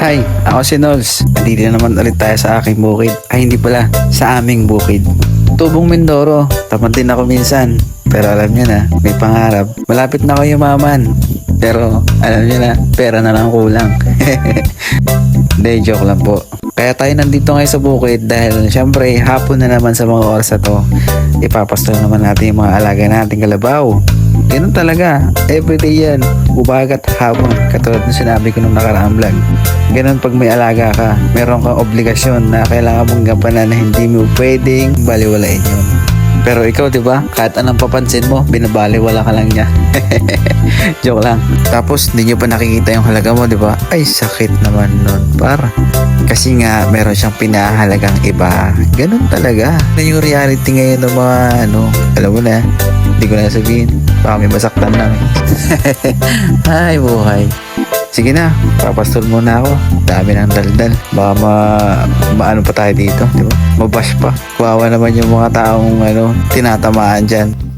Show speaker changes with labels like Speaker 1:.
Speaker 1: Hi, ako si Nols. Nandito na naman ulit tayo sa aking bukid. Ay, hindi pala. Sa aming bukid. Tubong Mindoro. Tamad din ako minsan. Pero alam niyo na, may pangarap. Malapit na ako yumaman. Pero alam niyo na, pera na lang kulang. Hindi, joke lang po. Kaya tayo nandito ngayon sa bukid dahil syempre hapon na naman sa mga oras na to. Ipapastol naman natin yung mga alaga nating kalabaw. Ganun talaga. Everyday yan. Ubagat hapon. Katulad ng sinabi ko nung nakaraang vlog. Ganun pag may alaga ka. Meron kang obligasyon na kailangan mong gampanan na hindi mo pwedeng baliwalain yun. Pero ikaw, di ba? Kahit anong papansin mo, binabaliwala ka lang niya. Joke lang. Tapos, hindi nyo pa nakikita yung halaga mo, di ba? Ay, sakit naman nun. Para. Kasi nga, meron siyang pinahalagang iba. Ganun talaga. Na yung reality ngayon ng mga, ano, alam mo na, hindi ko na sabihin. Baka may masaktan lang. Ay, buhay. Sige na, papastol muna ako. Dami ng daldal. Baka ma, maano pa tayo dito, di ba? Mabash pa. Kuwawa naman yung mga taong ano, tinatamaan dyan.